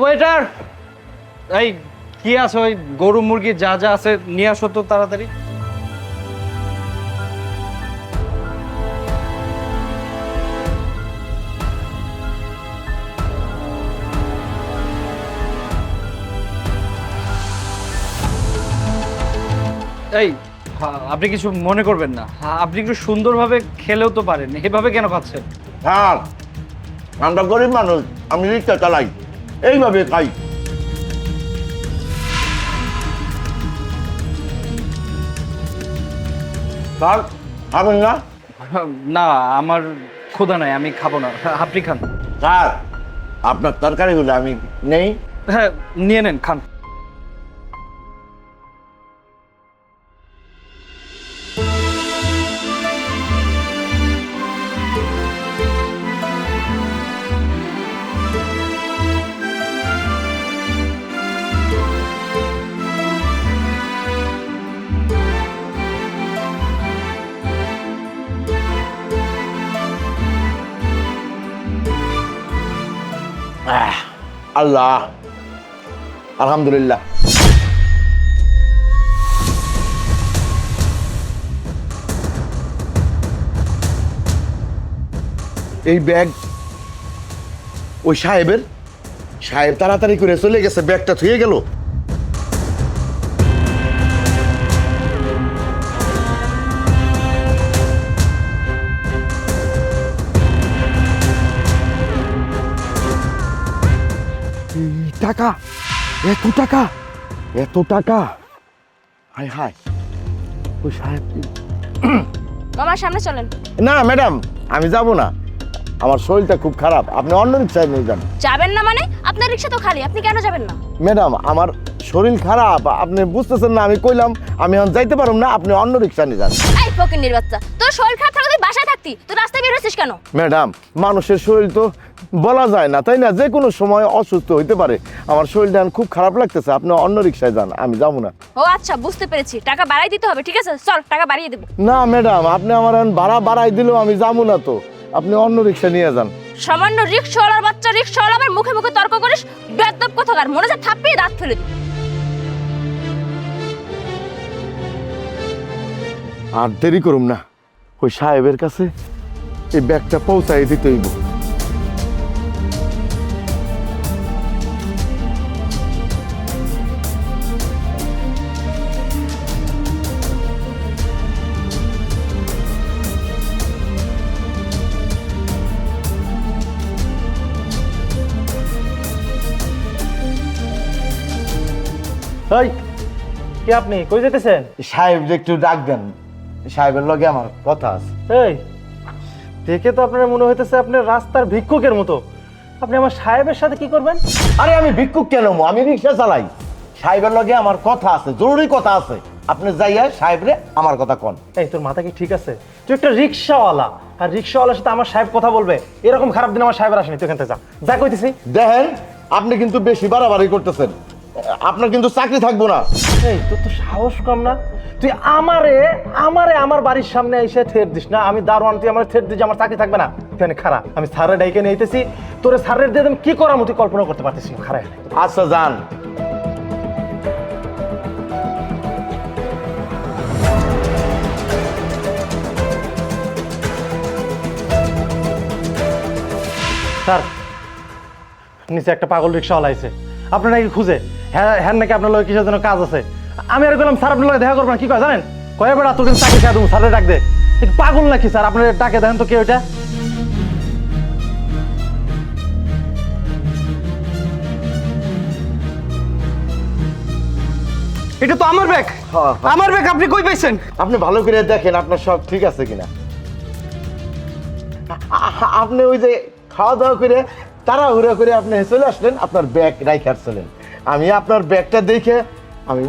Waiter এই, কি আছে? ওই গরু মুরগি যা যা আছে নিয়ে আসো তো তাড়াতাড়ি। এই আপনি কিছু মনে করবেন না। আপনি একটু সুন্দরভাবে খেলেও তো পারেন। এভাবে কেন খাচ্ছেন? হ্যাঁ আমরা গরিব মানুষ, আমি রিক্সা চালাই। এইভাবে খাই। স্যার খাবেন না? না আমার ক্ষুধা নাই আমি খাব না। আপনি খান। স্যার আপনার তরকারিগুলো আমি নেই। হ্যাঁ নিয়ে নেন খান। আল্লাহ। আলহামদুলিল্লাহ। এই ব্যাগ ওই সাহেবের সাহেব তাড়াতাড়ি করে চলে গেছে ব্যাগটা থুয়ে গেল। টাকা? এত টাকা? এত টাকা? হায় হাই। ওই সাহেব তোমার সামনে চলেন। না ম্যাডাম আমি যাব না। আমার শরীরটা খুব খারাপ। আপনি অন্য রিক্সায় নিয়ে যান। যাবেন না মানে? আপনার রিক্সা তো খালি আপনি কেন যাবেন না? ম্যাডাম আমার শরীর খারাপ আপনি বুঝতেছেন না আমি কইলাম আমি এখন যাইতে পারুম না আপনি অন্য রিক্সা নিয়ে যান। এই ফকিন্নির বাচ্চা তোর শরীর খারাপ থাকলে তুই বাসায় থাকতি তুই রাস্তায় বের হচ্ছিস কেন? ম্যাডাম মানুষের শরীর তো বলা যায় না তাই না? যে কোনো সময় অসুস্থ হইতে পারে। আমার শরীরটা এখন খুব খারাপ লাগতেছে আপনি অন্য রিক্সায় যান আমি যাব না। ও আচ্ছা বুঝতে পেরেছি। টাকা বাড়াই দিতে হবে ঠিক আছে? চল টাকা বাড়িয়ে দেবো। না ম্যাডাম আপনি আমার এখন ভাড়া বাড়াই দিলেও আমি যাব না তো। আপনি অন্য রিক্সা নিয়ে যান। সামান্য রিক্সাওয়ালার বাচ্চা রিক্সাওয়ালা আবার মুখে মুখে তর্ক করিস বেদব কোথাকার? মনে যা থাপিয়ে দাঁত ফেলে দিবি। আর দেরি করুম না ওই সাহেবের কাছে এই ব্যাগটা পৌঁছাই দিতে হইব এই কি আপনি? কই যেতেছেন সাহেব যে একটু ডাক দেন। সাহেবের লগে আমার কথা আছে। এই দেখে তো আপনার মনে হইতেছে আপনি রাস্তার ভিক্ষুকের মতো। আপনি আমার সাহেবের সাথে কি করবেন? আরে আমি ভিক্ষুক কেন আমি রিক্সা চালাই। সাহেবের লগে আমার কথা আছে জরুরি কথা আছে। আপনি যাইয়া সাহেবরে আমার কথা কন। এই তোর মাথা কি ঠিক আছে? তুই একটা রিক্সাওয়ালা আর রিক্সাওয়ালার সাথে আমার সাহেব কথা বলবে। এরকম খারাপ দিন আমার সাহেবের আসেনি। তুই এখান থেকে যা। যা কইতেছি। দেখেন আপনি কিন্তু বেশি বাড়াবাড়ি করতেছেন। আপনার কিন্তু চাকরি থাকব না। এই তোর তো সাহস কম না? তুই আমারে আমারে আমার বাড়ির সামনে এসে ঠের দিস না? আমি দারোয়ান তুই আমার ঠের দিস আমার চাকরি থাকবে না। অনেক খারাপ আমি স্যারের ডাইকে নিয়ে আইতেছি। তোরে স্যারের দিয়ে আমি কি করাম তুই কল্পনা করতে পারতেছি না? খারাপ আচ্ছা যান। স্যার নিচে একটা পাগল রিক্সাওয়ালা আছে আপনার নাকি খুঁজে? হ্যাঁ হ্যাঁ নাকি আপনার লোক কিসের জন্য কাজ আছে? আমি আর গেলাম স্যার আপনার দেখা করবেন কি কয় জানেন? কয়ে বেড়া তোর চাকরি খেয়ে দেবো স্যারের ডাক দে। পাগল নাকি স্যার? আপনার ডাকে দেখেন তো কে ওইটা? এটা তো আমার ব্যাগ। আমার ব্যাগ আপনি কই পাইছেন? আপনি ভালো করে দেখেন আপনার সব ঠিক আছে কিনা। আপনি ওই যে খাওয়া দাওয়া করে তাড়াহুড়া করে আপনি চলে আসলেন আপনার ব্যাগ রাইখে আসছিলেন আমি আপনার ব্যাগটা দেখে আমি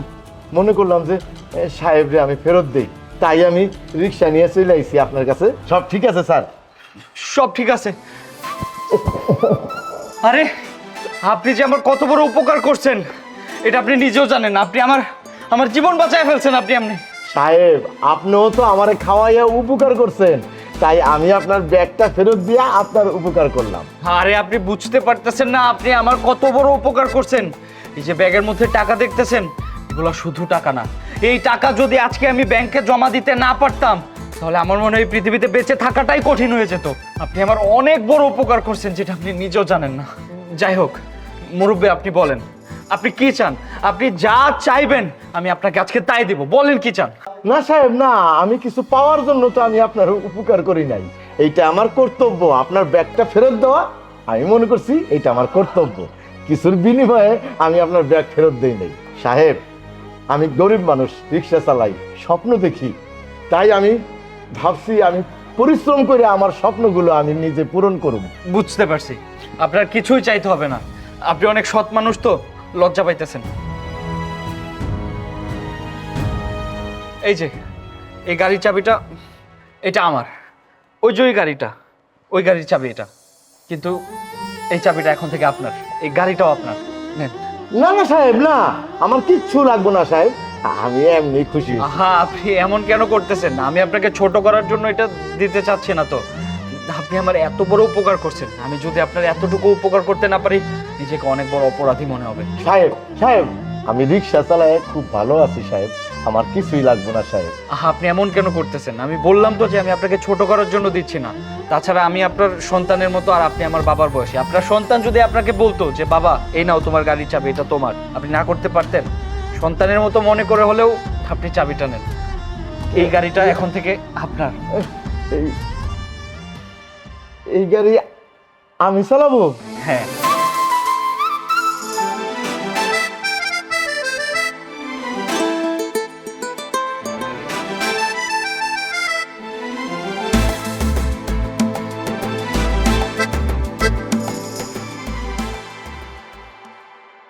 মনে করলাম যে সাহেবরে আমি ফেরত দিই। তাই আমি রিক্সা নিয়ে চলে আইছি আপনার কাছে। সব ঠিক আছে স্যার? সব ঠিক আছে। আরে আপনি যে আমার কত বড় উপকার করছেন এটা আপনি নিজেও জানেন আপনি আমার আমার জীবন বাঁচায় ফেলছেন আপনি আপনি। সাহেব আপনিও তো আমারে খাওয়াইয়া উপকার করছেন। তাই আমি আপনার ব্যাগটা ফেরত দিয়ে আপনার উপকার করলাম। আরে আপনি বুঝতে পারতেছেন না আপনি আমার কত বড় উপকার করছেন। এই যে ব্যাগের মধ্যে টাকা দেখতেছেন, এগুলো শুধু টাকা না। এই টাকা যদি আজকে আমি ব্যাংকে জমা দিতে না পারতাম, তাহলে আমার মনে হয় পৃথিবীতে বেঁচে থাকাটাই কঠিন হয়ে যেত। আপনি আমার অনেক বড় উপকার করছেন, যেটা আপনি নিজেও জানেন না। যাই হোক, মুরব্বী, আপনি বলেন। আপনি কি চান? আপনি যা চাইবেন, আমি আপনাকে আজকে তাই দিব। বলেন কি চান? না সাহেব, না, আমি কিছু পাওয়ার জন্য তো আমি আপনার উপকার করি নাই। এইটা আমার কর্তব্য, আপনার ব্যাগটা ফেরত দেওয়া, আমি মনে করছি এইটা আমার কর্তব্য। কিছুর বিনিময়ে আমি আপনার ব্যাগ ফেরত দেই নাই। সাহেব, আমি গরিব মানুষ, রিক্সা চালাই, স্বপ্ন দেখি। তাই আমি ভাবছি আমি পরিশ্রম করে আমার স্বপ্নগুলো আমি নিজে পূরণ করব বুঝতে পারছি। আপনার কিছুই চাইতে হবে না। আপনি অনেক সৎ মানুষ তো, লজ্জা পাইতেছেন। এই যে, এই গাড়ির চাবিটা, এটা আমার। ওই যে ওই গাড়িটা, ওই গাড়ির চাবি এটা। কিন্তু এই চাবিটা এখন থেকে আপনার। এই গাড়িটাও আপনার। নেন। না না সাহেব না। আমার কিচ্ছু লাগবে না সাহেব। আমি এমনি খুশি। আহা আপনি এমন কেন করতেছেন? আমি আপনাকে ছোট করার জন্য এটা দিতে চাচ্ছি না তো। আপনি আমার এত বড় উপকার করছেন। আমি যদি আপনার এতটুকু উপকার করতে না পারি নিজেকে অনেক বড় অপরাধী মনে হবে। সাহেব সাহেব আমি রিক্সা চালাই খুব ভালো আছি সাহেব। আমার কিছুই লাগবে না সাহেব। আহা আপনি এমন কেন করতেছেন? আমি বললাম তো যে আমি আপনাকে ছোট করার জন্য দিচ্ছি না। তাছাড়া আমি আপনার সন্তানের মতো আর আপনি আমার বাবার বয়সী। আপনার সন্তান যদি আপনাকে বলতো যে বাবা এই নাও তোমার গাড়ির চাবি এটা তোমার। আপনি না করতে পারতেন? সন্তানের মতো মনে করে হলেও আপনি চাবিটা নেন। এই গাড়িটা এখন থেকে আপনার। এই এই গাড়ি আমি চালাবো? হ্যাঁ।